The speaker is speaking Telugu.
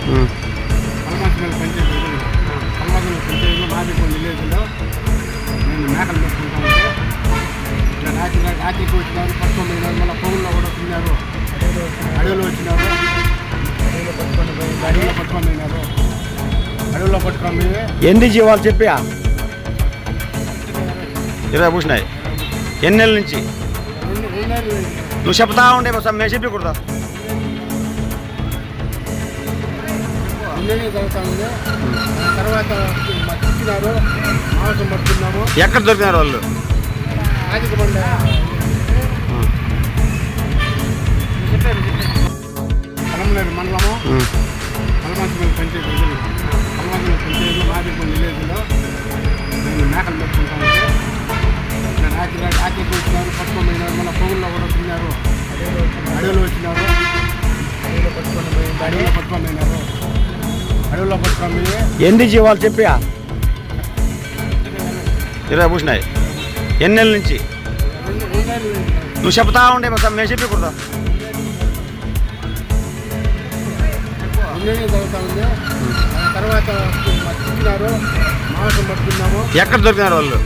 పంచాయతీలో పంచాయతీలో మాది కొన్ని విలేజ్లో నేను మేకలు పెట్టుకుంటా రాత్రి రాత్రికి వచ్చినారు పంతొమ్మిది మళ్ళీ కూడా తిన్నారు అడవిలో వచ్చినారు. అడవిలో పట్టుకొని పట్టుకొని పోయినారు. అడవిలో పట్టుకొని ఎన్ని జీవాలు చెప్పా ఇరవై పూసినాయి. ఎన్నెల నుంచి? నువ్వు చెప్తా ఉండే మేము చెప్పి కుడతావు జరుగుతూ ఉంది తర్వాత మా చిక్కినారు మాంసం పట్టుకున్నాము ఎక్కడ దొరికినారు వాళ్ళు? బండ కలంనేరు మండలము. ఉం. కలమంచిపల్లి పంచాయతీ కలమంచిపల్లి పంచాయతీ మాదిరిపల్లి విలేజ్లో నేను మేకలు పెట్టుకుంటా ఉంటే రాత్రి వచ్చినారు పట్టుకొని పోయినారు మళ్ళీ పొగుల్లో కూడా తిన్నారు. అడవిలో వచ్చినారు. అడవిలో పట్టుకొని పోయి అడవిలో పట్టుకొని పోయినారు. ఎన్ని జీవాలు చెప్పియా? ఇరవై పూసినాయి. ఎన్ని నెలల నుంచి? నువ్వు చెప్తా ఉండే బస్ మేము చెప్పి తర్వాత పట్టుకున్నాము ఎక్కడ దొరికినారు వాళ్ళు?